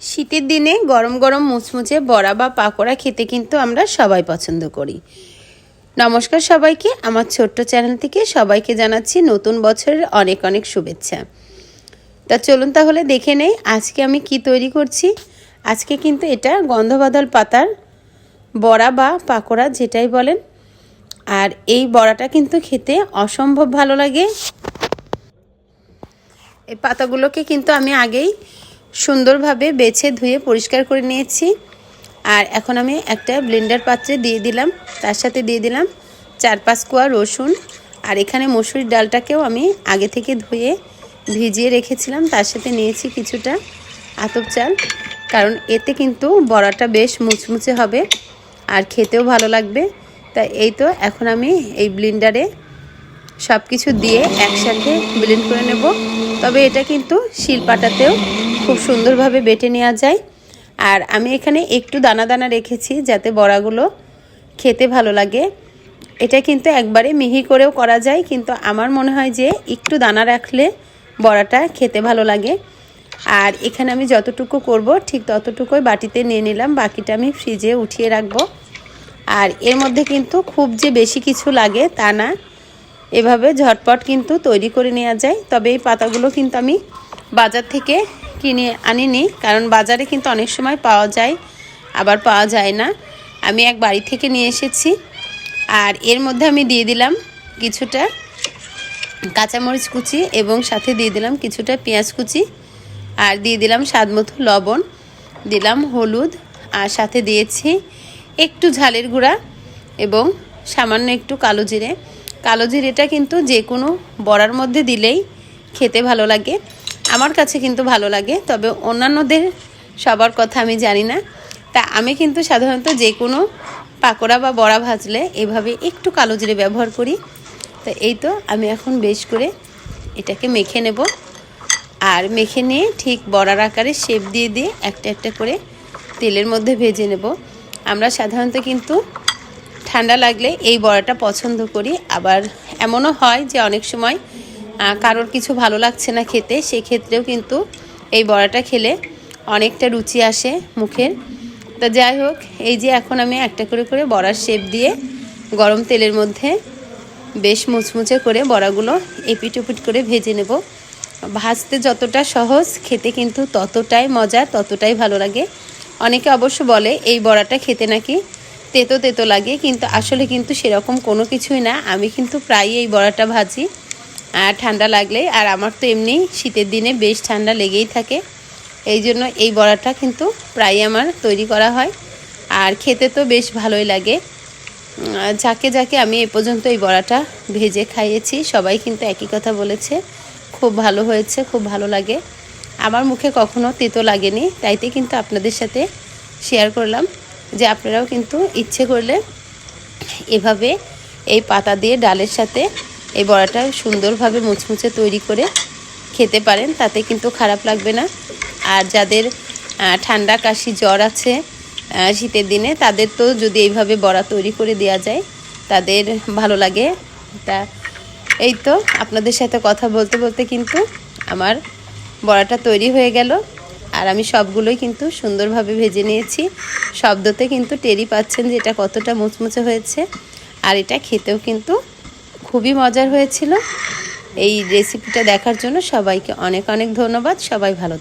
শীতের দিনে গরম গরম মুচমুচে বড়া বা পাকোড়া খেতে কিন্তু আমরা সবাই পছন্দ করি। নমস্কার সবাইকে, আমার ছোট্ট চ্যানেল থেকে সবাইকে জানাচ্ছি নতুন বছরের অনেক অনেক শুভেচ্ছা। তা চলুন তাহলে দেখে নেই আজকে আমি কি তৈরি করছি। আজকে কিন্তু এটা গন্ধবাদল পাতার বড়া বা পাকোড়া যেটাই বলেন। আর এই বড়াটা কিন্তু খেতে অসম্ভব ভালো লাগে। এই পাতাগুলোকে কিন্তু আমি আগেই সুন্দরভাবে বেছে ধুয়ে পরিষ্কার করে নিয়েছি। আর এখন আমি একটা ব্লেন্ডার পাত্রে দিয়ে দিলাম। তার সাথে দিয়ে দিলাম চার পাঁচ কোয়া রসুন। আর এখানে মসুরির ডালটাকেও আমি আগে থেকে ধুয়ে ভিজিয়ে রেখেছিলাম। তার সাথে নিয়েছি কিছুটা আতপ চাল। কারণ এতে কিন্তু বড়াটা বেশ মুচমুচে হবে আর খেতেও ভালো লাগবে। তা এই তো এখন আমি এই ব্লেন্ডারে সব কিছু দিয়ে একসাথে ব্লেন্ড করে নেব। তবে এটা কিন্তু শিলপাটাতেও খুব সুন্দরভাবে বেটে নেওয়া যায়। আর আমি এখানে একটু দানা দানা রেখেছি যাতে বড়াগুলো খেতে ভালো লাগে। এটা কিন্তু একবারে মিহি করেও করা যায়, কিন্তু আমার মনে হয় যে একটু দানা রাখলে বড়াটা খেতে ভালো লাগে। আর এখানে আমি যতটুকু করব, ঠিক ততটুকুই বাটিতে নিয়ে নিলাম, বাকিটা আমি ফ্রিজে উঠিয়ে রাখব। আর এর মধ্যে কিন্তু খুব যে বেশি কিছু লাগে তা না। এভাবে ঝটপট কিন্তু তৈরি করে নেওয়া যায়, তবে এই পাতাগুলো কিন্তু আমি বাজার থেকে কিনে আনিনি, কারণ বাজারে কিন্তু অনেক সময় পাওয়া যায়, আবার পাওয়া যায় না। আমি এক বাড়ি থেকে নিয়ে এসেছি, আর এর মধ্যে আমি দিয়ে দিলাম কিছুটা কাঁচামরিচ কুচি এবং সাথে দিয়ে দিলাম কিছুটা পেঁয়াজ কুচি, আর দিয়ে দিলাম স্বাদ মতো লবণ, দিলাম হলুদ, আর সাথে দিয়েছি একটু ঝালের গুঁড়া এবং সামান্য একটু কালো জিরে। কালো জিরেটা কিন্তু যে কোনো বড়ার মধ্যে দিলেই খেতে ভালো লাগে। আমার কাছে কিন্তু ভালো লাগে, তবে অন্যান্যদের সবার কথা আমি জানি না। তা আমি কিন্তু সাধারণত যে কোনো পাকোড়া বা বড়া ভাজলে এভাবে একটু কালো জিরে ব্যবহার করি। তা এই তো আমি এখন বেশ করে এটাকে মেখে নেব। আর মেখে নিয়ে ঠিক বড়ার আকারে শেপ দিয়ে দিয়ে একটা একটা করে তেলের মধ্যে ভেজে নেব। আমরা সাধারণত কিন্তু ঠান্ডা লাগলে এই বড়াটা পছন্দ করি। আবার এমনও হয় যে অনেক সময় কারোর কিছু ভালো লাগছে না খেতে, সেক্ষেত্রেও কিন্তু এই বড়াটা খেলে অনেকটা রুচি আসে মুখের। তা যাই হোক, এই যে এখন আমি একটা করে করে বড়ার শেপ দিয়ে গরম তেলের মধ্যে বেশ মুচমুচে করে বড়াগুলো এপিট উপিট করে ভেজে নেব। ভাজতে যতটা সহজ, খেতে কিন্তু ততটাই মজা ততটাই ভালো লাগে। অনেকে অবশ্য বলে, এই বড়াটা খেতে নাকি তেতো তেতো লাগে। কিন্তু আসলে কিন্তু সেরকম কোনো কিছুই না। আমি কিন্তু প্রায়ই এই বড়াটা ভাজি। আর ঠান্ডা লাগলে, আর আমার তো এমনি শীতের দিনে বেশ ঠান্ডা লেগেই থাকে। এই জন্য এই বড়াটা কিন্তু প্রায় আমার তৈরি করা হয়। আর খেতে তো বেশ ভালোই লাগে। যাকে যাকে আমি এ পর্যন্ত এই বড়াটা ভেজে খাইয়েছি, সবাই কিন্তু একই কথা বলেছে। খুব ভালো হয়েছে, খুব ভালো লাগে। আমার মুখে কখনো তেতো লাগেনি, তাইতে কিন্তু আপনাদের সাথে শেয়ার করলাম যে আপনারাও কিন্তু ইচ্ছে করলে এভাবে এই পাতা দিয়ে ডালের সাথে এই বড়াটা সুন্দরভাবে মুচমুচে তৈরি করে খেতে পারেন, তাতে কিন্তু খারাপ লাগবে না। আর যাদের ঠান্ডা কাশি জ্বর আছে শীতের দিনে, তাদের তো যদি এইভাবে বড়া তৈরি করে দেওয়া যায়, তাদের ভালো লাগে। তা এই তো আপনাদের সাথে কথা বলতে বলতে কিন্তু আমার বড়াটা তৈরি হয়ে গেল। আর আমি সবগুলোই কিন্তু সুন্দরভাবে ভেজে নিয়েছি। শব্দতে কিন্তু টেরি পাচ্ছেন যে এটা কতটা মুচমুচে হয়েছে। আর এটা খেতেও কিন্তু খুবই মজার হয়েছিল। এই রেসিপিটা দেখার জন্য সবাইকে অনেক অনেক ধন্যবাদ। সবাই ভালো